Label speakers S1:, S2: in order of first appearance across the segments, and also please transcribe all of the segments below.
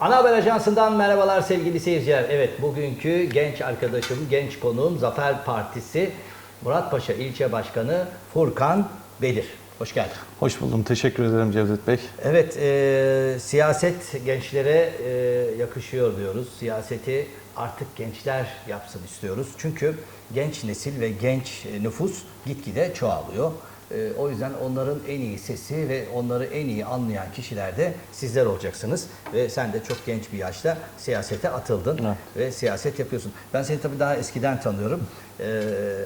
S1: Ana Haber Ajansı'ndan merhabalar sevgili seyirciler. Evet bugünkü genç arkadaşım, genç konuğum Zafer Partisi Muratpaşa İlçe Başkanı Furkan Bedir. Hoş geldin.
S2: Hoş buldum. Teşekkür ederim Cevdet Bey.
S1: Evet, e, siyaset gençlere e, yakışıyor diyoruz. Siyaseti artık gençler yapsın istiyoruz. Çünkü genç nesil ve genç e, nüfus gitgide çoğalıyor. E, o yüzden onların en iyi sesi ve onları en iyi anlayan kişiler de sizler olacaksınız. Ve sen de çok genç bir yaşta siyasete atıldın
S2: Evet.
S1: ve siyaset yapıyorsun. Ben seni tabii daha eskiden tanıyorum. E,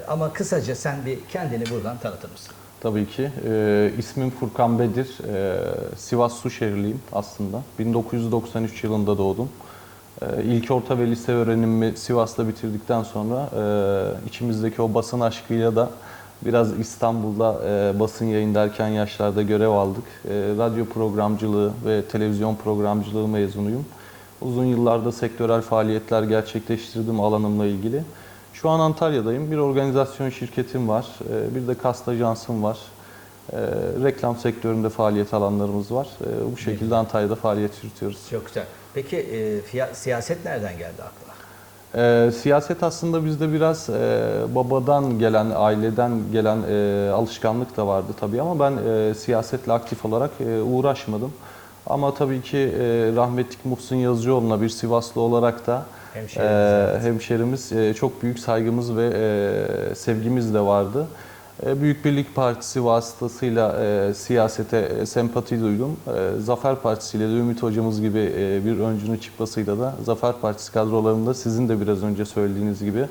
S1: ama kısaca sen bir kendini buradan tanıtır mısın?
S2: Tabii ki. Ee, ismim Furkan Bedir. Ee, Sivas Suşehirliyim aslında. 1993 yılında doğdum. Ee, ilk orta ve lise öğrenimimi Sivas'ta bitirdikten sonra e, içimizdeki o basın aşkıyla da biraz İstanbul'da e, basın yayın derken yaşlarda görev aldık. E, radyo programcılığı ve televizyon programcılığı mezunuyum. Uzun yıllarda sektörel faaliyetler gerçekleştirdim alanımla ilgili. Şu an Antalya'dayım. Bir organizasyon şirketim var. Ee, Bir de kast ajansım var. Ee, Reklam sektöründe faaliyet alanlarımız var. Ee, Bu şekilde Antalya'da faaliyet yürütüyoruz.
S1: Çok güzel. Peki e, siyaset nereden geldi aklına?
S2: Ee, siyaset aslında bizde biraz e, babadan gelen, aileden gelen e, alışkanlık da vardı tabii ama ben e, siyasetle aktif olarak e, uğraşmadım. Ama tabii ki e, rahmetlik Muhsin Yazıcıoğlu'na bir Sivaslı olarak da
S1: Hemşehrimiz,
S2: e, hemşerimiz e, çok büyük saygımız ve e, sevgimiz de vardı. E, Büyük Birlik Partisi vasıtasıyla e, siyasete e, sempati duydum. E, Zafer Partisi ile de Ümit Hocamız gibi e, bir öncünün çıkmasıyla da Zafer Partisi kadrolarında sizin de biraz önce söylediğiniz gibi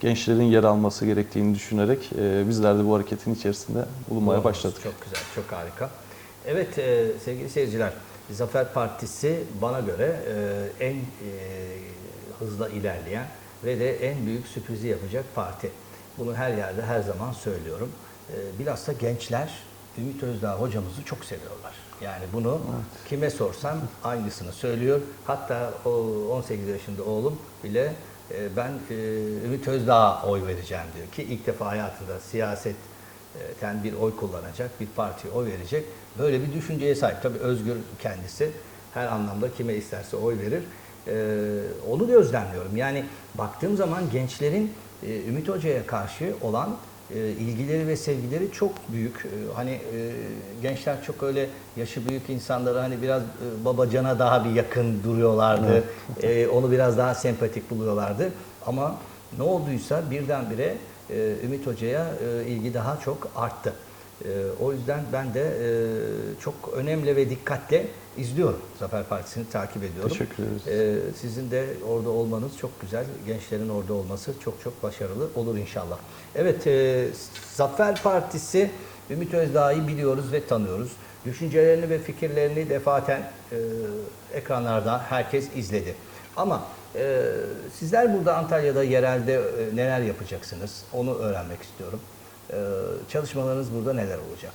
S2: gençlerin yer alması gerektiğini düşünerek e, bizler de bu hareketin içerisinde bulunmaya başladık.
S1: Çok güzel, çok harika. Evet e, sevgili seyirciler, Zafer Partisi bana göre e, en e, hızla ilerleyen ve de en büyük sürprizi yapacak parti. Bunu her yerde her zaman söylüyorum. E, bilhassa gençler Ümit Özdağ hocamızı çok seviyorlar. Yani bunu kime sorsam aynısını söylüyor. Hatta o 18 yaşında oğlum bile e, ben e, Ümit Özdağ'a oy vereceğim diyor ki ilk defa hayatında siyaset ten bir oy kullanacak, bir partiye oy verecek. Böyle bir düşünceye sahip. Tabii özgür kendisi. Her anlamda kime isterse oy verir. Ee, onu gözlemliyorum. Yani baktığım zaman gençlerin e, Ümit Hoca'ya karşı olan e, ilgileri ve sevgileri çok büyük. E, hani e, gençler çok öyle yaşı büyük insanlara hani biraz e, babacana daha bir yakın duruyorlardı. E, onu biraz daha sempatik buluyorlardı. Ama ne olduysa birdenbire e, Ümit Hoca'ya e, ilgi daha çok arttı. E, o yüzden ben de e, çok önemli ve dikkatle izliyorum. Zafer Partisi'ni takip ediyorum.
S2: Teşekkür ederiz.
S1: E, sizin de orada olmanız çok güzel. Gençlerin orada olması çok çok başarılı olur inşallah. Evet, e, Zafer Partisi Ümit Özdağ'ı biliyoruz ve tanıyoruz. Düşüncelerini ve fikirlerini defaten e, ekranlarda herkes izledi. Ama e, sizler burada Antalya'da yerelde e, neler yapacaksınız? Onu öğrenmek istiyorum. E, çalışmalarınız burada neler olacak?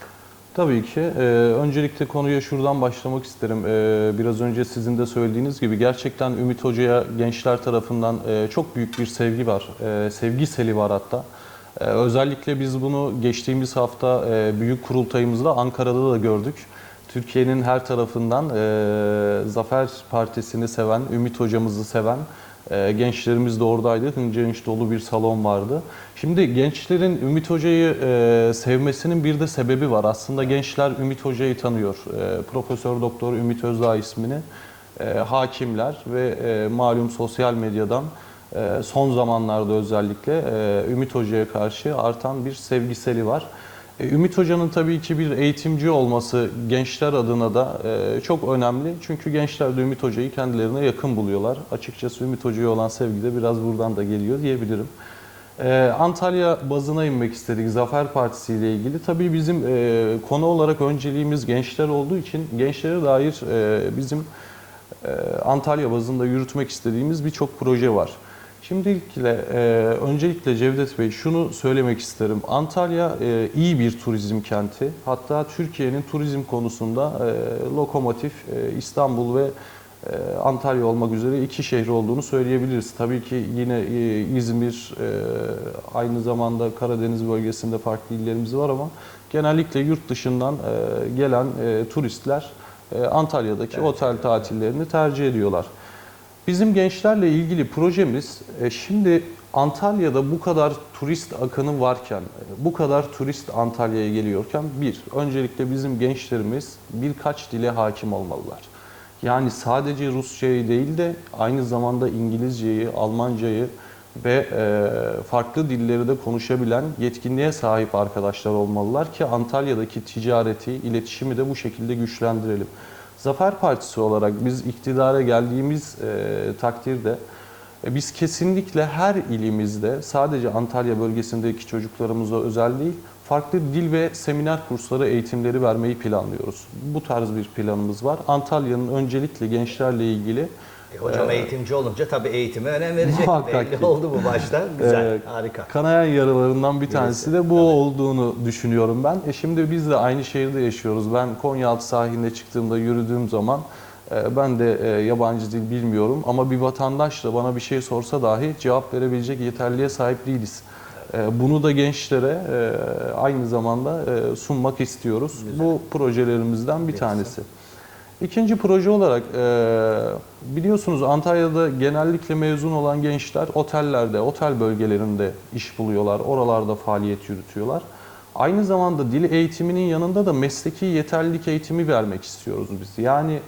S2: Tabii ki. Ee, öncelikle konuya şuradan başlamak isterim. Ee, biraz önce sizin de söylediğiniz gibi gerçekten Ümit Hoca'ya gençler tarafından e, çok büyük bir sevgi var. E, sevgi seli var hatta. Özellikle biz bunu geçtiğimiz hafta e, büyük kurultayımızda Ankara'da da gördük. Türkiye'nin her tarafından e, Zafer Partisi'ni seven, Ümit Hocamızı seven gençlerimiz de oradaydı. Hınca dolu bir salon vardı. Şimdi gençlerin Ümit Hoca'yı e, sevmesinin bir de sebebi var. Aslında gençler Ümit Hoca'yı tanıyor. E, Profesör Doktor Ümit Özdağ ismini. E, hakimler ve malum sosyal medyadan son zamanlarda özellikle Ümit Hoca'ya karşı artan bir sevgiseli var. E, Ümit Hoca'nın tabii ki bir eğitimci olması gençler adına da e, çok önemli. Çünkü gençler de Ümit Hoca'yı kendilerine yakın buluyorlar. Açıkçası Ümit Hoca'ya olan sevgi de biraz buradan da geliyor diyebilirim. E, Antalya bazına inmek istedik Zafer Partisi ile ilgili. Tabii bizim konu olarak önceliğimiz gençler olduğu için gençlere dair bizim Antalya bazında yürütmek istediğimiz birçok proje var. Şimdilikle, e, öncelikle Cevdet Bey şunu söylemek isterim. Antalya e, iyi bir turizm kenti. Hatta Türkiye'nin turizm konusunda e, lokomotif e, İstanbul ve e, Antalya olmak üzere iki şehri olduğunu söyleyebiliriz. Tabii ki yine e, İzmir, e, aynı zamanda Karadeniz bölgesinde farklı illerimiz var ama genellikle yurt dışından e, gelen e, turistler e, Antalya'daki
S1: Tercih
S2: otel tatillerini tercih ediyorlar. Bizim gençlerle ilgili projemiz e, şimdi Antalya'da bu kadar turist akını varken, e, bu kadar turist Antalya'ya geliyorken bir, öncelikle bizim gençlerimiz birkaç dile hakim olmalılar. Yani sadece Rusçayı değil de aynı zamanda İngilizceyi, Almancayı ve e, farklı dilleri de konuşabilen yetkinliğe sahip arkadaşlar olmalılar ki Antalya'daki ticareti, iletişimi de bu şekilde güçlendirelim. Zafer Partisi olarak biz iktidara geldiğimiz e, takdirde e, biz kesinlikle her ilimizde sadece Antalya bölgesindeki çocuklarımıza özel değil, farklı dil ve seminer kursları eğitimleri vermeyi planlıyoruz. Bu tarz bir planımız var. Antalya'nın öncelikle gençlerle ilgili
S1: E, hocam eğitimci olunca tabii eğitime önem verecek.
S2: Muhakkak
S1: Belli
S2: ki.
S1: oldu bu başta. Güzel,
S2: Ee,
S1: harika.
S2: Kanayan yaralarından bir tanesi de bu
S1: evet.
S2: olduğunu düşünüyorum ben. E şimdi biz de aynı şehirde yaşıyoruz. Ben Konyaaltı sahiline çıktığımda yürüdüğüm zaman e, ben de e, yabancı dil bilmiyorum ama bir vatandaş da bana bir şey sorsa dahi cevap verebilecek yeterliğe sahip değiliz. E, Bunu da gençlere aynı zamanda sunmak istiyoruz. Bu projelerimizden bir
S1: Güzel.
S2: tanesi. İkinci proje olarak e, biliyorsunuz Antalya'da genellikle mezun olan gençler otellerde, otel bölgelerinde iş buluyorlar. Oralarda faaliyet yürütüyorlar. Aynı zamanda dil eğitiminin yanında da mesleki yeterlilik eğitimi vermek istiyoruz biz. Yani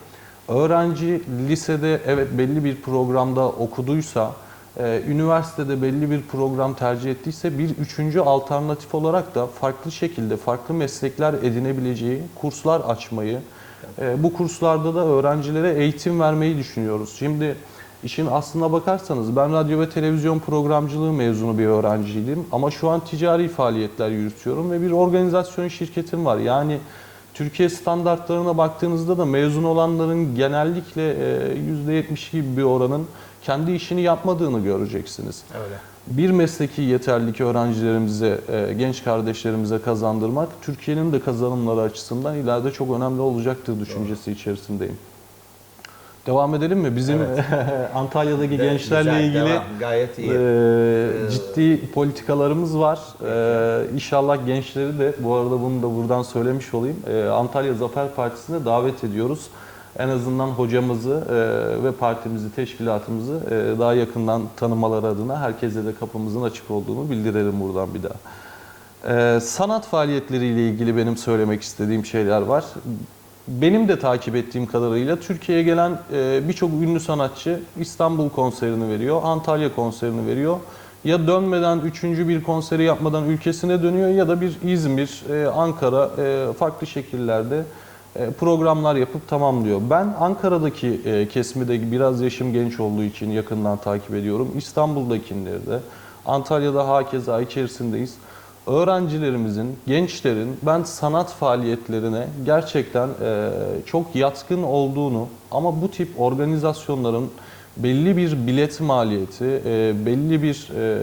S2: öğrenci lisede evet belli bir programda okuduysa, e, üniversitede belli bir program tercih ettiyse bir üçüncü alternatif olarak da farklı şekilde farklı meslekler edinebileceği kurslar açmayı, e, bu kurslarda da öğrencilere eğitim vermeyi düşünüyoruz. Şimdi işin aslına bakarsanız ben radyo ve televizyon programcılığı mezunu bir öğrenciydim ama şu an ticari faaliyetler yürütüyorum ve bir organizasyon şirketim var. Yani Türkiye standartlarına baktığınızda da mezun olanların genellikle e, %70 gibi bir oranın kendi işini yapmadığını göreceksiniz.
S1: Öyle.
S2: Bir mesleki yeterlilik öğrencilerimize, e, genç kardeşlerimize kazandırmak Türkiye'nin de kazanımları açısından ileride çok önemli olacaktır düşüncesi içerisindeyim. Devam edelim mi? Bizim Antalya'daki
S1: De-
S2: gençlerle
S1: güzel,
S2: ilgili
S1: devam. Gayet iyi.
S2: e, ciddi politikalarımız var. E, inşallah gençleri de, bu arada bunu da buradan söylemiş olayım, e, Antalya Zafer Partisi'ne davet ediyoruz. En azından hocamızı e, ve partimizi, teşkilatımızı e, daha yakından tanımaları adına herkese de kapımızın açık olduğunu bildirelim buradan bir daha. Ee, sanat faaliyetleriyle ilgili benim söylemek istediğim şeyler var. Benim de takip ettiğim kadarıyla Türkiye'ye gelen e, birçok ünlü sanatçı İstanbul konserini veriyor, Antalya konserini veriyor. Ya dönmeden üçüncü bir konseri yapmadan ülkesine dönüyor ya da bir İzmir, e, Ankara e, farklı şekillerde e, programlar yapıp tamamlıyor. Ben Ankara'daki e, kesimi de biraz yaşım genç olduğu için yakından takip ediyorum. İstanbul'dakileri de, Antalya'da hakeza içerisindeyiz öğrencilerimizin, gençlerin ben sanat faaliyetlerine gerçekten e, çok yatkın olduğunu ama bu tip organizasyonların belli bir bilet maliyeti, e, belli bir e,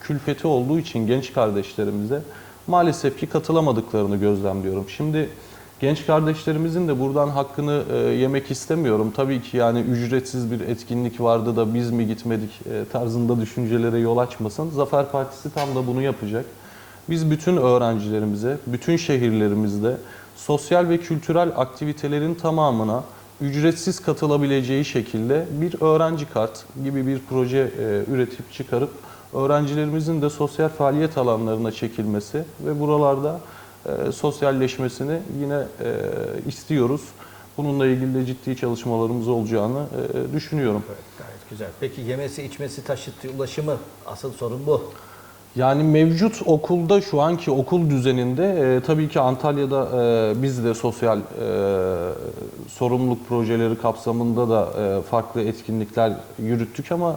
S2: külfeti olduğu için genç kardeşlerimize maalesef ki katılamadıklarını gözlemliyorum. Şimdi genç kardeşlerimizin de buradan hakkını e, yemek istemiyorum. Tabii ki yani ücretsiz bir etkinlik vardı da biz mi gitmedik e, tarzında düşüncelere yol açmasın. Zafer Partisi tam da bunu yapacak. Biz bütün öğrencilerimize, bütün şehirlerimizde sosyal ve kültürel aktivitelerin tamamına ücretsiz katılabileceği şekilde bir öğrenci kart gibi bir proje e, üretip çıkarıp öğrencilerimizin de sosyal faaliyet alanlarına çekilmesi ve buralarda e, sosyalleşmesini yine e, istiyoruz. Bununla ilgili de ciddi çalışmalarımız olacağını e, düşünüyorum.
S1: Evet, gayet güzel. Peki yemesi, içmesi, taşıtı, ulaşımı asıl sorun bu.
S2: Yani mevcut okulda şu anki okul düzeninde e, tabii ki Antalya'da e, biz de sosyal e, sorumluluk projeleri kapsamında da e, farklı etkinlikler yürüttük ama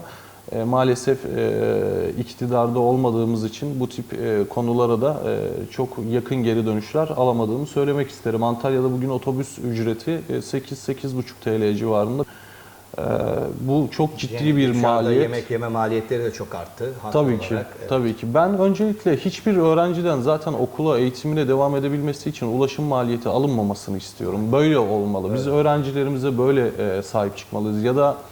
S2: e, maalesef e, iktidarda olmadığımız için bu tip e, konulara da e, çok yakın geri dönüşler alamadığımı söylemek isterim. Antalya'da bugün otobüs ücreti e, 8-8,5 TL civarında. E, bu çok ciddi
S1: Yani
S2: bir maliyet.
S1: Yemek yeme maliyetleri de çok arttı.
S2: Tabii ki,
S1: olarak. Evet.
S2: tabii ki. Ben öncelikle hiçbir öğrenciden zaten okula, eğitimine devam edebilmesi için ulaşım maliyeti alınmamasını istiyorum. Böyle olmalı. Biz öğrencilerimize böyle e, sahip çıkmalıyız. Ya da e,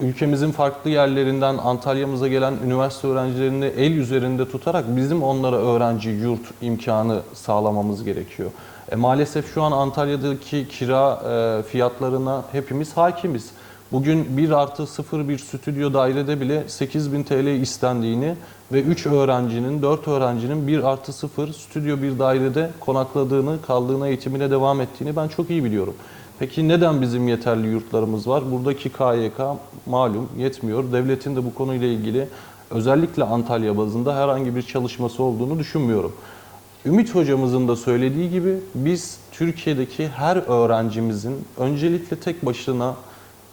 S2: ülkemizin farklı yerlerinden Antalya'mıza gelen üniversite öğrencilerini el üzerinde tutarak bizim onlara öğrenci yurt imkanı sağlamamız gerekiyor. E, maalesef şu an Antalya'daki kira e, fiyatlarına hepimiz hakimiz. Bugün 1 artı 0 bir stüdyo dairede bile 8000 TL istendiğini ve 3 öğrencinin, 4 öğrencinin 1 artı 0 stüdyo bir dairede konakladığını, kaldığına, eğitimine devam ettiğini ben çok iyi biliyorum. Peki neden bizim yeterli yurtlarımız var? Buradaki KYK malum yetmiyor. Devletin de bu konuyla ilgili özellikle Antalya bazında herhangi bir çalışması olduğunu düşünmüyorum. Ümit hocamızın da söylediği gibi biz Türkiye'deki her öğrencimizin öncelikle tek başına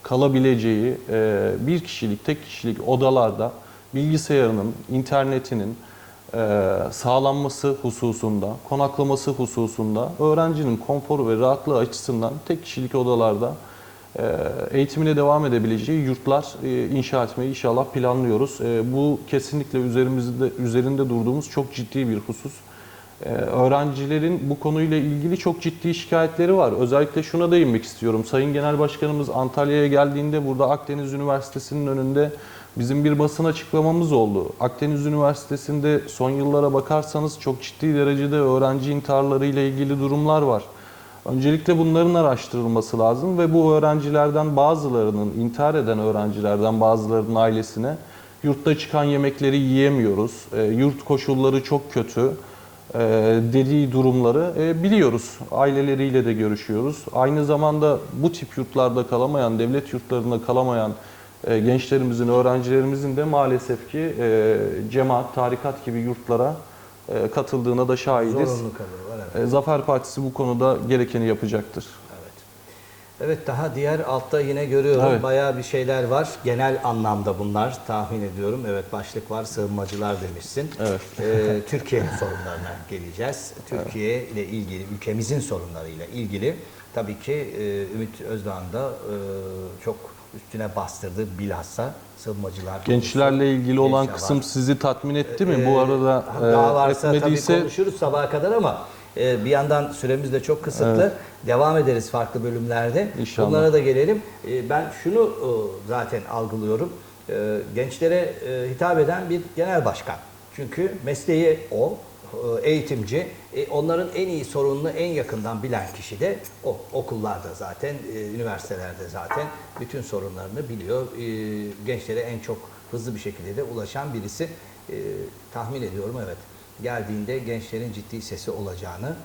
S2: kalabileceği e, bir kişilik, tek kişilik odalarda bilgisayarının, internetinin sağlanması hususunda, konaklaması hususunda öğrencinin konforu ve rahatlığı açısından tek kişilik odalarda e, eğitimine devam edebileceği yurtlar e, inşa etmeyi inşallah planlıyoruz. E, Bu kesinlikle üzerimizde üzerinde durduğumuz çok ciddi bir husus. Öğrencilerin bu konuyla ilgili çok ciddi şikayetleri var. Özellikle şuna değinmek istiyorum. Sayın Genel Başkanımız Antalya'ya geldiğinde burada Akdeniz Üniversitesi'nin önünde bizim bir basın açıklamamız oldu. Akdeniz Üniversitesi'nde son yıllara bakarsanız çok ciddi derecede öğrenci intiharları ile ilgili durumlar var. Öncelikle bunların araştırılması lazım ve bu öğrencilerden bazılarının, intihar eden öğrencilerden bazılarının ailesine yurtta çıkan yemekleri yiyemiyoruz, e, yurt koşulları çok kötü e, dediği durumları e, biliyoruz. Aileleriyle de görüşüyoruz. Aynı zamanda bu tip yurtlarda kalamayan, devlet yurtlarında kalamayan e, gençlerimizin, öğrencilerimizin de maalesef ki e, cemaat, tarikat gibi yurtlara e, katıldığına da şahidiz.
S1: Zorunlu kalıyorlar. Evet.
S2: E, Zafer Partisi bu konuda gerekeni yapacaktır.
S1: Evet. Evet daha diğer altta yine görüyorum
S2: Evet.
S1: bayağı bir şeyler var. Genel anlamda bunlar tahmin ediyorum. Evet başlık var sığınmacılar demişsin.
S2: Evet.
S1: Ee, Türkiye'nin sorunlarına geleceğiz. Türkiye ile ilgili, ülkemizin sorunlarıyla ilgili tabii ki e, Ümit Özdağ'ın da e, çok üstüne bastırdığı bilhassa sığınmacılar. konusu.
S2: Gençlerle ilgili olan
S1: Gençler
S2: kısım
S1: var.
S2: sizi tatmin etti mi?
S1: Ee,
S2: Bu arada
S1: daha
S2: e,
S1: varsa
S2: etmediyse
S1: tabii konuşuruz sabaha kadar ama e, bir yandan süremiz de çok kısıtlı. Devam ederiz farklı bölümlerde.
S2: İnşallah.
S1: Bunlara da gelelim. E, ben şunu zaten algılıyorum. Gençlere hitap eden bir genel başkan. Çünkü mesleği o, eğitimci. E, onların en iyi sorununu en yakından bilen kişi de o. Okullarda zaten, e, üniversitelerde zaten bütün sorunlarını biliyor. E, gençlere en çok hızlı bir şekilde de ulaşan birisi. E, tahmin ediyorum evet. Geldiğinde gençlerin ciddi sesi olacağını,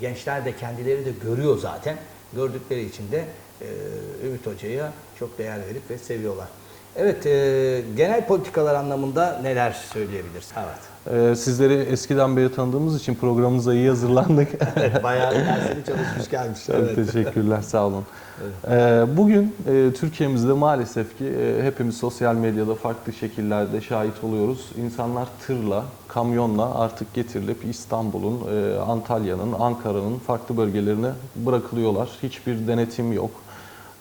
S1: gençler de kendileri de görüyor zaten. Gördükleri için de e, Ümit Hoca'ya çok değer verip ve seviyorlar. Evet, e, genel politikalar anlamında neler söyleyebiliriz? Evet.
S2: e, sizleri eskiden beri tanıdığımız için programımıza iyi hazırlandık.
S1: evet bayağı dersini çalışmış gelmiş.
S2: Çok
S1: Evet.
S2: teşekkürler, sağ olun. Ee, bugün e, Türkiye'mizde maalesef ki e, hepimiz sosyal medyada farklı şekillerde şahit oluyoruz. İnsanlar tırla, kamyonla artık getirilip İstanbul'un, e, Antalya'nın, Ankara'nın farklı bölgelerine bırakılıyorlar. Hiçbir denetim yok.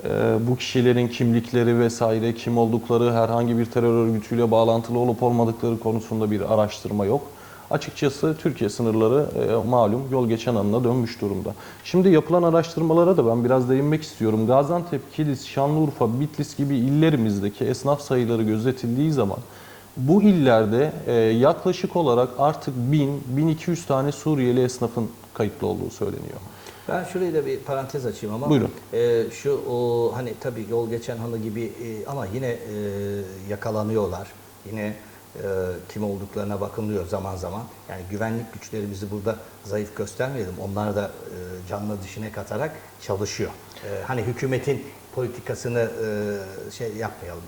S2: Ee, bu kişilerin kimlikleri vesaire, kim oldukları, herhangi bir terör örgütüyle bağlantılı olup olmadıkları konusunda bir araştırma yok. Açıkçası Türkiye sınırları e, malum yol geçen anına dönmüş durumda. Şimdi yapılan araştırmalara da ben biraz değinmek istiyorum. Gaziantep, Kilis, Şanlıurfa, Bitlis gibi illerimizdeki esnaf sayıları gözetildiği zaman bu illerde e, yaklaşık olarak artık 1000-1200 tane Suriyeli esnafın kayıtlı olduğu söyleniyor.
S1: Ben şurayı da bir parantez açayım ama
S2: Buyurun.
S1: e, şu o, hani tabii yol geçen hanı gibi e, ama yine e, yakalanıyorlar. Yine e, kim olduklarına bakılıyor zaman zaman. Yani güvenlik güçlerimizi burada zayıf göstermeyelim. Onlar da e, canlı dişine katarak çalışıyor. E, hani hükümetin politikasını e, şey yapmayalım.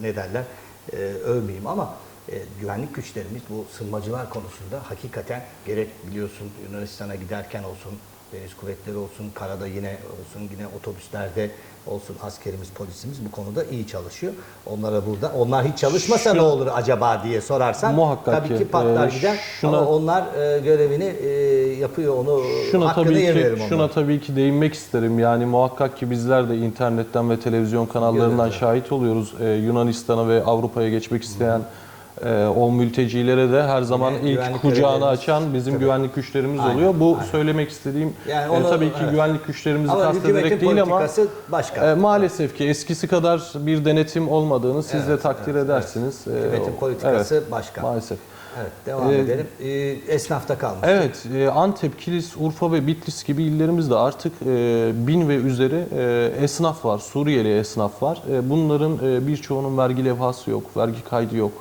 S1: e, ne derler? E, övmeyeyim ama e, güvenlik güçlerimiz bu sığınmacılar konusunda hakikaten gerek biliyorsun Yunanistan'a giderken olsun deniz kuvvetleri olsun, karada yine olsun, yine otobüslerde olsun askerimiz, polisimiz bu konuda iyi çalışıyor. Onlara burada, onlar hiç çalışmasa
S2: Şu-
S1: ne olur acaba diye sorarsan
S2: Muhakkak
S1: tabii
S2: ki.
S1: ki patlar
S2: Ee,
S1: gider
S2: şuna-
S1: ama onlar e, görevini e, yapıyor, onu
S2: Şuna
S1: hakkını
S2: tabii ki şuna tabii ki değinmek isterim. Yani muhakkak ki bizler de internetten ve televizyon kanallarından
S1: Evet.
S2: şahit oluyoruz. Ee, Yunanistan'a ve Avrupa'ya geçmek isteyen e, o mültecilere de her zaman
S1: Yine
S2: ilk kucağını açan bizim
S1: Tabii.
S2: güvenlik güçlerimiz
S1: Aynen,
S2: oluyor. Bu
S1: aynen.
S2: söylemek istediğim
S1: Yani
S2: e,
S1: onu-
S2: tabii ki
S1: evet.
S2: güvenlik güçlerimizi
S1: ama
S2: kastederek değil ama
S1: başka.
S2: e, maalesef ki eskisi kadar bir denetim olmadığını siz de
S1: Evet,
S2: takdir
S1: evet,
S2: edersiniz.
S1: evet.
S2: E,
S1: Hükümetin politikası
S2: evet,
S1: başka.
S2: Maalesef.
S1: Evet, devam
S2: Ee,
S1: edelim. Ee, esnafta kalmış.
S2: Evet, e, Antep, Kilis, Urfa ve Bitlis gibi illerimizde artık e, bin ve üzeri e, esnaf var, Suriyeli esnaf var. E, bunların e, birçoğunun vergi levhası yok, vergi kaydı yok.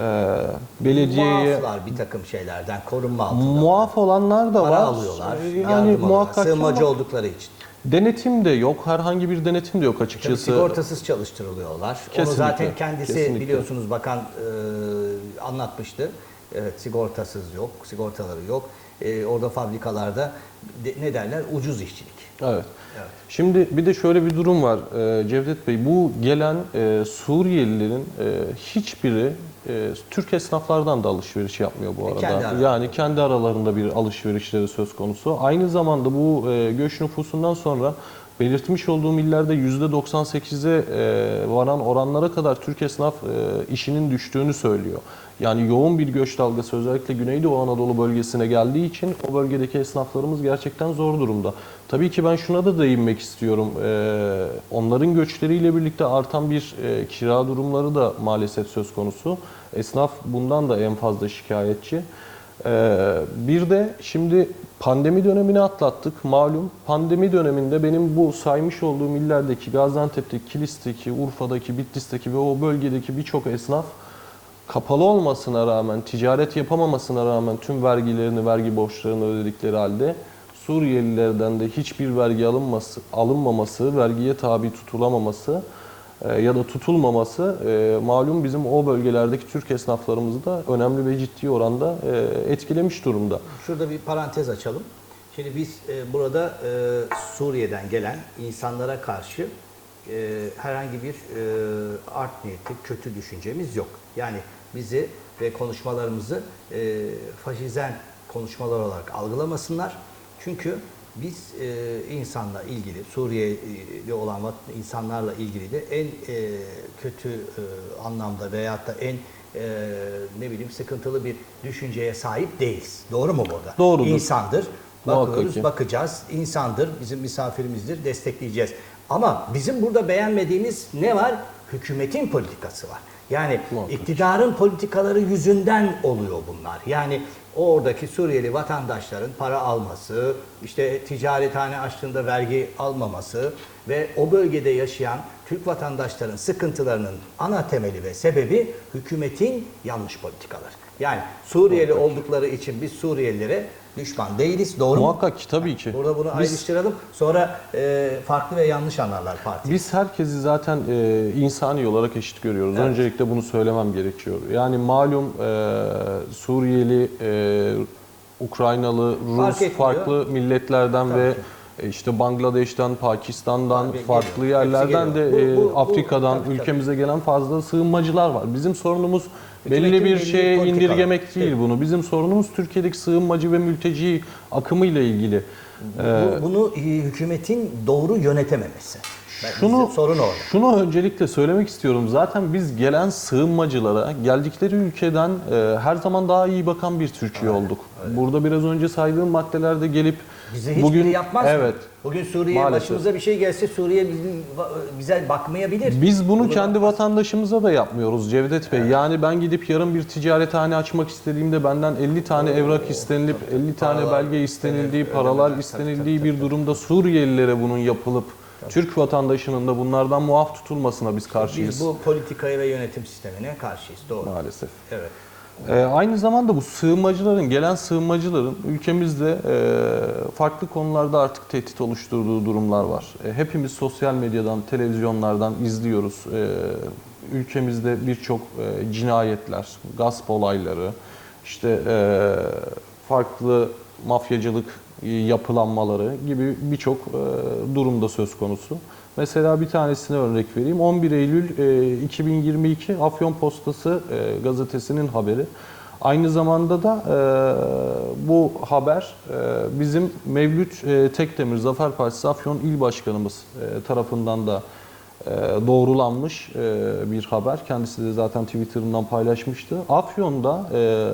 S2: E, belediyeye
S1: Muaflar bir takım şeylerden, korunma altında.
S2: muaf olanlar da
S1: Para
S2: var.
S1: alıyorlar,
S2: Yani muhakkak
S1: sığınmacı
S2: ama
S1: oldukları için.
S2: denetim de yok, herhangi bir denetim de yok
S1: Tabii
S2: açıkçası.
S1: sigortasız çalıştırılıyorlar. Onu
S2: Kesinlikle,
S1: zaten kendisi
S2: kesinlikle.
S1: biliyorsunuz bakan e, anlatmıştı. Evet, sigortasız yok, sigortaları yok. E, orada fabrikalarda de- ne derler? Ucuz işçilik.
S2: Evet.
S1: Evet.
S2: Şimdi bir de şöyle bir durum var e, Cevdet Bey. Bu gelen e, Suriyelilerin e, hiçbiri e, Türk esnaflardan da alışveriş yapmıyor bu
S1: E,
S2: arada.
S1: kendi aralarında.
S2: yani kendi aralarında bir alışverişleri söz konusu. Aynı zamanda bu e, göç nüfusundan sonra belirtmiş olduğum illerde %98'e e, varan oranlara kadar Türk esnaf e, işinin düştüğünü söylüyor. Yani yoğun bir göç dalgası özellikle Güneydoğu Anadolu bölgesine geldiği için o bölgedeki esnaflarımız gerçekten zor durumda. Tabii ki ben şuna da değinmek istiyorum. Ee, onların göçleriyle birlikte artan bir e, kira durumları da maalesef söz konusu. Esnaf bundan da en fazla şikayetçi. Ee, bir de şimdi pandemi dönemini atlattık. Malum pandemi döneminde benim bu saymış olduğum illerdeki Gaziantep'teki, Kilis'teki, Urfa'daki, Bitlis'teki ve o bölgedeki birçok esnaf kapalı olmasına rağmen, ticaret yapamamasına rağmen tüm vergilerini, vergi borçlarını ödedikleri halde Suriyelilerden de hiçbir vergi alınması, alınmaması, vergiye tabi tutulamaması ya da tutulmaması e, malum bizim o bölgelerdeki Türk esnaflarımızı da önemli ve ciddi oranda e, etkilemiş durumda.
S1: Şurada bir parantez açalım. Şimdi biz e, burada e, Suriye'den gelen insanlara karşı e, herhangi bir e, art niyeti, kötü düşüncemiz yok. Yani bizi ve konuşmalarımızı e, faşizan konuşmalar olarak algılamasınlar. Çünkü biz e, insanla ilgili, Suriye'li olan insanlarla ilgili de en e, kötü e, anlamda veyahut da en e, ne bileyim sıkıntılı bir düşünceye sahip değiliz. Doğru mu burada?
S2: Doğrudur.
S1: İnsandır. Bakıyoruz, bakacağız. İnsandır, bizim misafirimizdir, destekleyeceğiz. Ama bizim burada beğenmediğimiz ne var? Hükümetin politikası var. Yani
S2: Muhakkak.
S1: iktidarın politikaları yüzünden oluyor bunlar. Yani oradaki Suriyeli vatandaşların para alması, işte ticarethane açtığında vergi almaması ve o bölgede yaşayan Türk vatandaşların sıkıntılarının ana temeli ve sebebi hükümetin yanlış politikaları. Yani Suriyeli oldukları için biz Suriyelilere düşman değiliz. Doğru mu?
S2: Muhakkak ki tabii ki.
S1: Burada bunu
S2: Biz-
S1: ayrıştıralım. Sonra e, farklı ve yanlış anlarlar parti.
S2: Biz herkesi zaten e, insani olarak eşit görüyoruz.
S1: Evet.
S2: Öncelikle bunu söylemem gerekiyor. Yani malum e, Suriyeli, e, Ukraynalı,
S1: Fark
S2: Rus,
S1: etmiyor.
S2: farklı milletlerden
S1: Tabii
S2: ve
S1: ki.
S2: işte Bangladeş'ten, Pakistan'dan,
S1: Tabii,
S2: farklı
S1: geliyor.
S2: Yerlerden de.
S1: Bu-
S2: e,
S1: bu- bu-
S2: Afrika'dan
S1: tabii.
S2: ülkemize gelen fazla sığınmacılar var. Bizim sorunumuz belli bir şeye
S1: politikalar.
S2: indirgemek değil bunu. Bizim sorunumuz Türkiye'deki sığınmacı ve mülteci akımıyla ilgili. E,
S1: Bu- bunu e, hükumetin doğru yönetememesi.
S2: Şunu,
S1: sorun orada.
S2: şunu öncelikle söylemek istiyorum. Zaten biz gelen sığınmacılara geldikleri ülkeden e, her zaman daha iyi bakan bir Türkiye olduk. Burada biraz önce saydığım maddelerde gelip
S1: Bize hiçbiri
S2: bugün
S1: yapmaz
S2: evet
S1: Bugün Suriye
S2: Maalesef.
S1: başımıza bir şey gelse Suriye bizim, bize bakmayabilir.
S2: biz bunu
S1: Bunu
S2: kendi
S1: yapmaz.
S2: vatandaşımıza da yapmıyoruz Cevdet Bey. Yani ben gidip yarın bir ticarethane açmak istediğimde benden 50 tane evrak istenilip 50 tane
S1: Paralar
S2: belge istenildiği, paralar istenildiği
S1: Tabii,
S2: bir durumda Suriyelilere bunun yapılıp Türk vatandaşının da bunlardan muaf tutulmasına biz karşıyız.
S1: Biz bu politikaya ve yönetim sistemine karşıyız. Doğru.
S2: Maalesef.
S1: Evet.
S2: Ee, aynı zamanda bu sığınmacıların, gelen sığınmacıların ülkemizde e, farklı konularda artık tehdit oluşturduğu durumlar var. E, hepimiz sosyal medyadan, televizyonlardan izliyoruz. E, ülkemizde birçok e, cinayetler, gasp olayları, işte e, farklı mafyacılık e, yapılanmaları gibi birçok e, durumda söz konusu. Mesela bir tanesine örnek vereyim. 11 Eylül e, 2022 Afyon Postası e, gazetesinin haberi. Aynı zamanda da e, bu haber e, bizim Mevlüt e, Tekdemir Zafer Partisi Afyon İl Başkanımız e, tarafından da e, doğrulanmış e, bir haber. Kendisi de zaten Twitter'ından paylaşmıştı. Afyon'da e,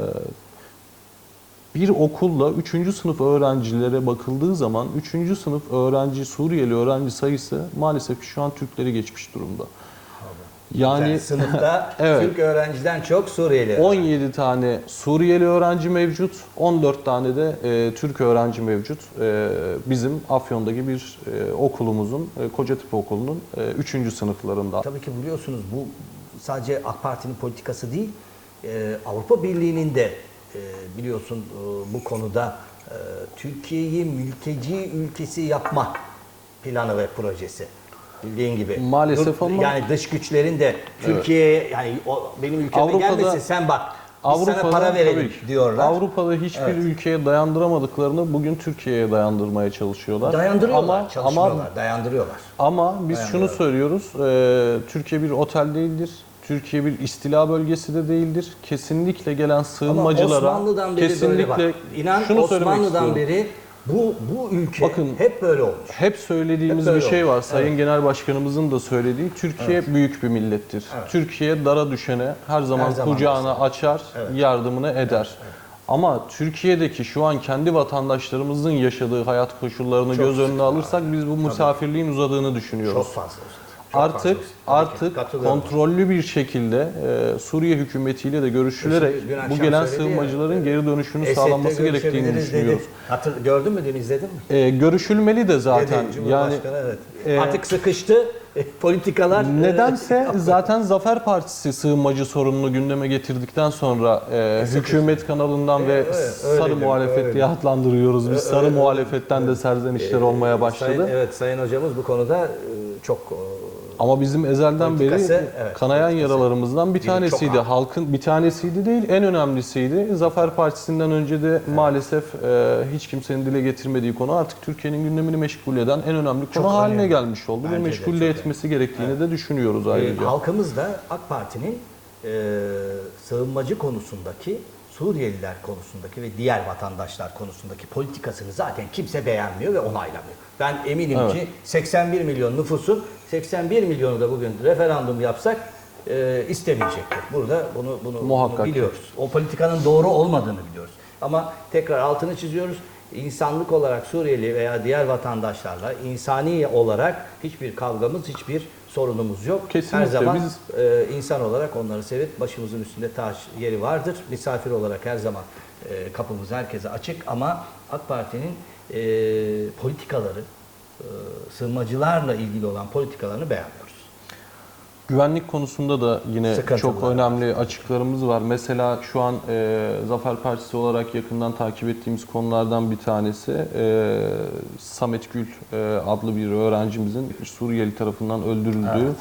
S2: bir okulla 3. sınıf öğrencilere bakıldığı zaman 3. sınıf öğrenci, Suriyeli öğrenci sayısı maalesef şu an Türkleri geçmiş durumda. Yani-
S1: Yani sınıfta
S2: Evet.
S1: Türk öğrenciden çok Suriyeli.
S2: 17 tane Suriyeli öğrenci mevcut, 14 tane de e, Türk öğrenci mevcut. E, bizim Afyon'daki bir e, okulumuzun, e, Kocatepe Okulu'nun 3. sınıflarında.
S1: Tabii ki biliyorsunuz bu sadece AK Parti'nin politikası değil, e, Avrupa Birliği'nin de e, biliyorsun e, bu konuda e, Türkiye'yi mülteci ülkesi yapma planı ve projesi. Bildiğin gibi.
S2: Maalesef ama-
S1: yani dış güçlerin de Türkiye'ye yani o benim ülkeme
S2: Avrupa'da-
S1: gelmesin sen bak. Biz sana para
S2: tabii
S1: verelim
S2: ki.
S1: diyorlar.
S2: Avrupa'da hiçbir
S1: Evet.
S2: ülkeye dayandıramadıklarını bugün Türkiye'ye dayandırmaya çalışıyorlar.
S1: Dayandırıyorlar,
S2: Ama,
S1: çalışmıyorlar,
S2: ama,
S1: dayandırıyorlar.
S2: ama biz şunu söylüyoruz. e, Türkiye bir otel değildir. Türkiye bir istila bölgesi de değildir. Kesinlikle gelen
S1: Ama
S2: sığınmacılara
S1: Osmanlı'dan beri
S2: kesinlikle
S1: böyle bak. İnan
S2: şunu
S1: Osmanlı'dan beri bu bu ülke
S2: Bakın,
S1: hep böyle olmuş.
S2: Hep söylediğimiz
S1: Hep
S2: bir şey
S1: olmuş.
S2: var. Sayın Genel Başkanımızın da söylediği Türkiye büyük bir millettir.
S1: Evet.
S2: Türkiye dara düşene her zaman,
S1: Her zaman
S2: kucağını açar,
S1: Evet.
S2: yardımını eder. Ama Türkiye'deki şu an kendi vatandaşlarımızın yaşadığı hayat koşullarını
S1: Çok
S2: göz önüne alırsak biz bu misafirliğin uzadığını düşünüyoruz.
S1: Çok fazla. Çok
S2: artık artık kontrollü bir şekilde e, Suriye hükümetiyle de görüşülerek bu gelen
S1: söyledi ya,
S2: sığınmacıların geri dönüşünün
S1: Esed'le
S2: sağlanması gerektiğini
S1: dedi.
S2: düşünüyoruz.
S1: Hatır, gördün mü dün izledin mi?
S2: E, görüşülmeli de zaten.
S1: Dedi
S2: yani
S1: evet.
S2: e,
S1: Artık sıkıştı. E, Politikalar e,
S2: Nedense zaten Zafer Partisi sığınmacı sorununu gündeme getirdikten sonra e, hükümet kanalından ve
S1: evet, öyle
S2: sarı
S1: diyor,
S2: muhalefet
S1: öyle
S2: diye adlandırıyoruz. Biz sarı
S1: öyle,
S2: muhalefetten de serzenişler olmaya başladı.
S1: Sayın, evet Sayın Hocamız bu konuda e, çok e,
S2: Ama bizim ezelden beri
S1: Politikası, evet,
S2: kanayan
S1: politikası.
S2: yaralarımızdan bir
S1: Biri çok
S2: tanesiydi. Halkın bir tanesiydi değil, en önemlisiydi. Zafer Partisi'nden önce de maalesef e, hiç kimsenin dile getirmediği konu artık Türkiye'nin gündemini meşgul eden en önemli konu
S1: Çok
S2: haline
S1: önemli.
S2: gelmiş oldu
S1: Bence
S2: ve
S1: de
S2: meşgul
S1: çok
S2: de etmesi gerektiğini de düşünüyoruz
S1: E,
S2: ayrıca.
S1: halkımız da AK Parti'nin e, sığınmacı konusundaki, Suriyeliler konusundaki ve diğer vatandaşlar konusundaki politikasını zaten kimse beğenmiyor ve onaylamıyor. Ben eminim
S2: Evet.
S1: ki 81 milyon nüfusun 81 milyonu da bugün referandum yapsak e, istemeyecektir. Burada bunu bunu,
S2: Muhakkak
S1: bunu biliyoruz. O politikanın doğru olmadığını biliyoruz. Ama tekrar altını çiziyoruz. İnsanlık olarak Suriyeli veya diğer vatandaşlarla insani olarak hiçbir kavgamız, hiçbir sorunumuz yok. Her
S2: Kesinlikle.
S1: zaman
S2: Biz-
S1: e, insan olarak onları sevip başımızın üstünde taş yeri vardır. Misafir olarak her zaman e, kapımız herkese açık ama AK Parti'nin e, politikaları, sığınmacılarla ilgili olan politikalarını beğenmiyoruz.
S2: Güvenlik konusunda da yine
S1: Sıkıntılı.
S2: çok önemli açıklarımız var. Mesela şu an e, Zafer Partisi olarak yakından takip ettiğimiz konulardan bir tanesi e, Samet Gül e, adlı bir öğrencimizin Suriyeli tarafından öldürüldüğü.
S1: Evet.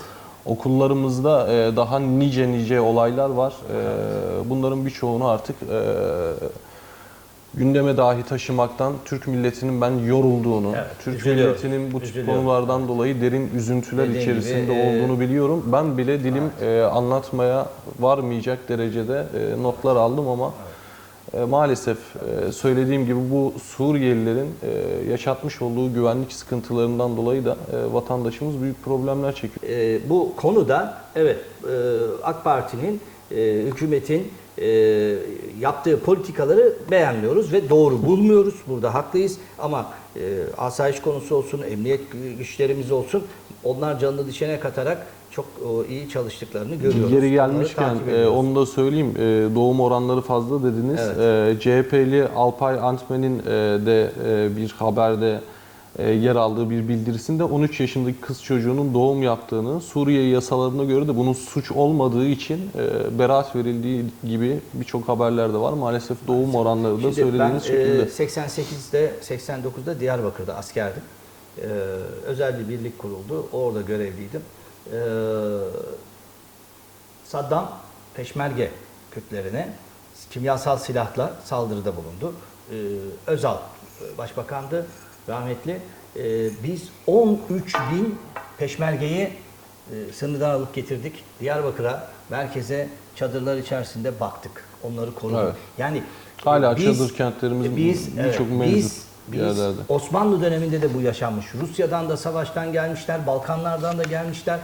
S2: Okullarımızda e, daha nice nice olaylar var. E, bunların birçoğunu artık e, gündeme dahi taşımaktan Türk milletinin ben yorulduğunu,
S1: Evet,
S2: Türk
S1: üzülüyoruz.
S2: milletinin bu tip konulardan dolayı derin üzüntüler
S1: Dediğin
S2: içerisinde
S1: gibi, e,
S2: olduğunu biliyorum. Ben bile dilim e, anlatmaya varmayacak derecede e, notlar aldım ama e, maalesef e, söylediğim gibi bu Suriyelilerin e, yaşatmış olduğu güvenlik sıkıntılarından dolayı da e, vatandaşımız büyük problemler çekiyor.
S1: E, bu konuda evet e, AK Parti'nin, e, hükümetin e, yaptığı politikaları beğenmiyoruz ve doğru bulmuyoruz. Burada haklıyız ama e, asayiş konusu olsun, emniyet güçlerimiz olsun onlar canını dişene katarak çok e, iyi çalıştıklarını görüyoruz. Onları
S2: gelmişken e, onu da söyleyeyim. E, doğum oranları fazla dediniz.
S1: Evet.
S2: E, CHP'li Alpay Antmen'in e, de e, bir haberde yer aldığı bir bildirisinde 13 yaşındaki kız çocuğunun doğum yaptığını, Suriye yasalarına göre de bunun suç olmadığı için e, beraat verildiği gibi birçok haberler de var. Maalesef doğum oranları da
S1: Şimdi
S2: söylediğiniz
S1: ben e,
S2: şekilde.
S1: 88'de 89'da Diyarbakır'da askerdim. E, özel bir birlik kuruldu. Orada görevliydim. E, Saddam Peşmerge Kürtlerine kimyasal silahla saldırıda bulundu. E, Özal e, başbakandı rahmetli. E, biz 13 bin Peşmergeyi e, sınırdan alıp getirdik. Diyarbakır'a, merkeze çadırlar içerisinde baktık. Onları koruduk.
S2: Evet.
S1: Yani
S2: Hala
S1: biz-
S2: çadır kentlerimiz
S1: biz,
S2: birçok
S1: evet,
S2: mevcut
S1: biz, biz
S2: yerlerde.
S1: Osmanlı döneminde de bu yaşanmış. Rusya'dan da savaştan gelmişler, Balkanlardan da gelmişler.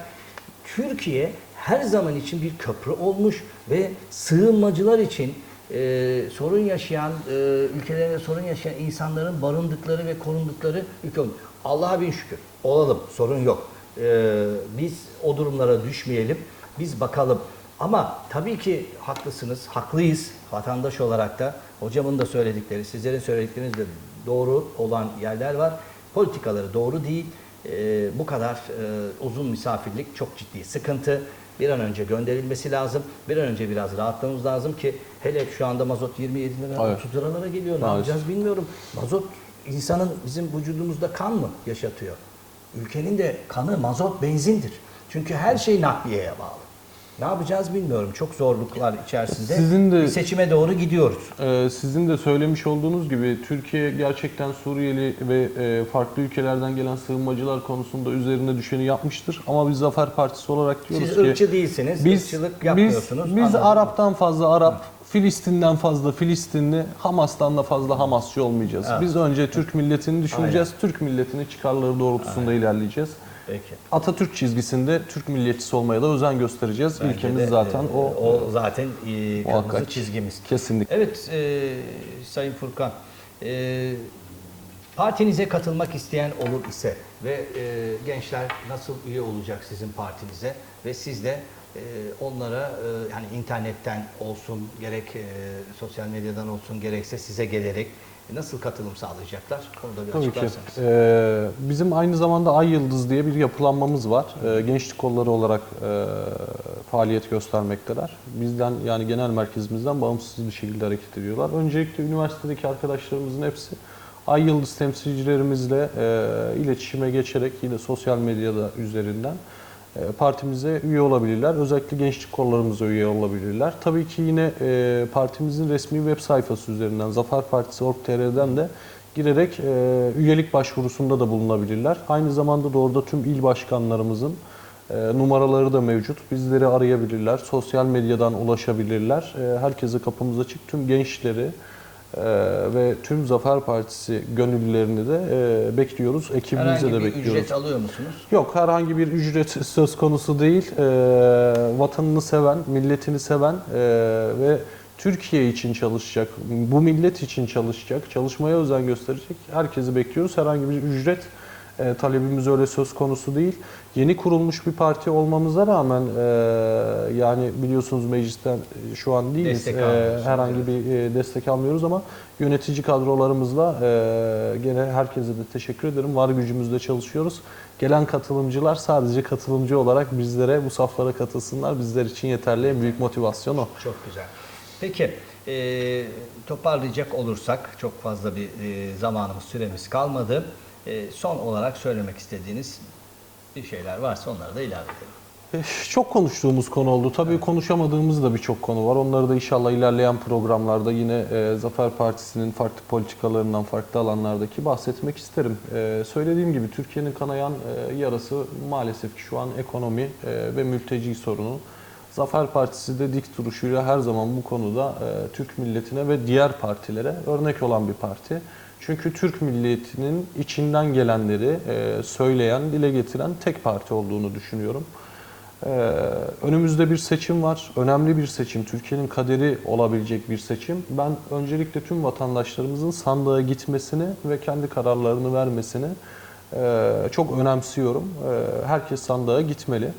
S1: Türkiye her zaman için bir köprü olmuş ve sığınmacılar için e, sorun yaşayan, e, ülkelerinde sorun yaşayan insanların barındıkları ve korundukları ülke olmuş. Allah'a bin şükür olalım, sorun yok. E, biz o durumlara düşmeyelim. Biz bakalım. Ama tabii ki haklısınız, haklıyız vatandaş olarak da. Hocamın da söyledikleri, sizlerin söyledikleriniz de doğru olan yerler var. Politikaları doğru değil. Ee, bu kadar e, uzun misafirlik çok ciddi sıkıntı. Bir an önce gönderilmesi lazım. Bir an önce biraz rahatlamamız lazım ki hele şu anda mazot 27 lira,
S2: Evet.
S1: 30 liralara geliyor. Ne yapacağız bilmiyorum. Mazot insanın bizim vücudumuzda kan mı yaşatıyor? Ülkenin de kanı mazot benzindir. Çünkü her şey nakliyeye bağlı. Ne yapacağız bilmiyorum. Çok zorluklar içerisinde
S2: Sizin de-
S1: bir seçime doğru gidiyoruz.
S2: Ee, Sizin de söylemiş olduğunuz gibi Türkiye gerçekten Suriyeli ve e, farklı ülkelerden gelen sığınmacılar konusunda üzerine düşeni yapmıştır. Ama biz Zafer Partisi olarak diyoruz
S1: Siz
S2: ki
S1: ırkçı değilsiniz,
S2: biz
S1: ırkçılık
S2: biz,
S1: yapmıyorsunuz.
S2: biz
S1: Anladım.
S2: Arap'tan fazla Arap, Filistin'den fazla Filistinli, Hamas'tan da fazla Hamasçı olmayacağız.
S1: Evet.
S2: Biz önce Türk milletini düşüneceğiz. Türk milletinin çıkarları doğrultusunda ilerleyeceğiz.
S1: Peki.
S2: Atatürk çizgisinde Türk milliyetçisi olmaya da özen göstereceğiz.
S1: Bence
S2: İlkemiz
S1: de,
S2: zaten
S1: e,
S2: o.
S1: o zaten e, kırmızı çizgimiz.
S2: Kesinlikle.
S1: Evet e, Sayın Furkan, e, partinize katılmak isteyen olur ise ve e, gençler nasıl üye olacak sizin partinize ve siz de e, onlara e, yani internetten olsun gerek e, sosyal medyadan olsun gerekse size gelerek nasıl katılım sağlayacaklar? Onu da bir
S2: Tabii ki.
S1: açıklarsanız.
S2: Ee, bizim aynı zamanda Ay Yıldız diye bir yapılanmamız var. Ee, gençlik kolları olarak e, faaliyet göstermekteler. Bizden yani genel merkezimizden bağımsız bir şekilde hareket ediyorlar. Öncelikle üniversitedeki arkadaşlarımızın hepsi Ay Yıldız temsilcilerimizle e, iletişime geçerek yine sosyal medyada üzerinden partimize üye olabilirler. Özellikle gençlik kollarımıza üye olabilirler. Tabii ki yine e, partimizin resmi web sayfası üzerinden Zafer Partisi Org.tr'den de girerek e, üyelik başvurusunda da bulunabilirler. Aynı zamanda da orada tüm il başkanlarımızın e, numaraları da mevcut. Bizleri arayabilirler. Sosyal medyadan ulaşabilirler. E, herkese kapımız açık. Tüm gençleri e, ve tüm Zafer Partisi gönüllülerini de e, bekliyoruz. Ekibimize
S1: Herhangi
S2: de
S1: bir
S2: bekliyoruz.
S1: ücret alıyor musunuz?
S2: Yok herhangi bir ücret söz konusu değil. Ee, vatanını seven, milletini seven ee, ve Türkiye için çalışacak, bu millet için çalışacak, çalışmaya özen gösterecek herkesi bekliyoruz. Herhangi bir ücret e, talebimiz öyle söz konusu değil. Yeni kurulmuş bir parti olmamıza rağmen e, yani biliyorsunuz meclisten e, şu an değiliz.
S1: Destek
S2: E, herhangi
S1: evet.
S2: bir e, destek almıyoruz ama yönetici kadrolarımızla e, gene herkese de teşekkür ederim. Var gücümüzle çalışıyoruz. Gelen katılımcılar sadece katılımcı olarak bizlere bu saflara katılsınlar. Bizler için yeterli en büyük motivasyon o.
S1: Çok güzel. Peki e, toparlayacak olursak çok fazla bir e, zamanımız süremiz kalmadı. E, son olarak söylemek istediğiniz bir şeyler varsa onları da ilave edelim.
S2: Eh, Çok konuştuğumuz konu oldu. Tabii konuşamadığımız da birçok konu var. Onları da inşallah ilerleyen programlarda yine e, Zafer Partisi'nin farklı politikalarından, farklı alanlardaki bahsetmek isterim. E, söylediğim gibi Türkiye'nin kanayan e, yarası maalesef ki şu an ekonomi e, ve mülteci sorunu. Zafer Partisi de dik duruşuyla her zaman bu konuda e, Türk milletine ve diğer partilere örnek olan bir parti. Çünkü Türk milletinin içinden gelenleri e, söyleyen, dile getiren tek parti olduğunu düşünüyorum. Ee, önümüzde bir seçim var. Önemli bir seçim. Türkiye'nin kaderi olabilecek bir seçim. Ben öncelikle tüm vatandaşlarımızın sandığa gitmesini ve kendi kararlarını vermesini e, çok önemsiyorum. E, herkes sandığa gitmeli.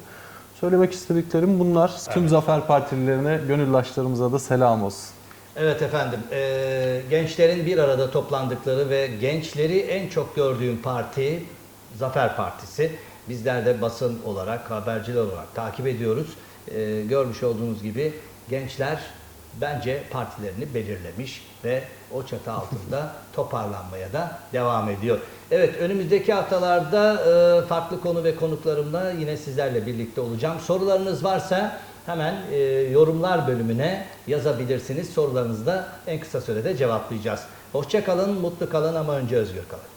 S2: Söylemek istediklerim bunlar. Tüm zafer partililerine, gönüllaşlarımıza da selam olsun.
S1: Evet efendim, e, gençlerin bir arada toplandıkları ve gençleri en çok gördüğüm parti Zafer Partisi. Bizler de basın olarak, haberciler olarak takip ediyoruz. E, görmüş olduğunuz gibi gençler bence partilerini belirlemiş ve o çatı altında toparlanmaya da devam ediyor. Evet önümüzdeki haftalarda e, farklı konu ve konuklarımla yine sizlerle birlikte olacağım. Sorularınız varsa hemen e, yorumlar bölümüne yazabilirsiniz. Sorularınızı da en kısa sürede cevaplayacağız. Hoşça kalın, mutlu kalın ama önce özgür kalın.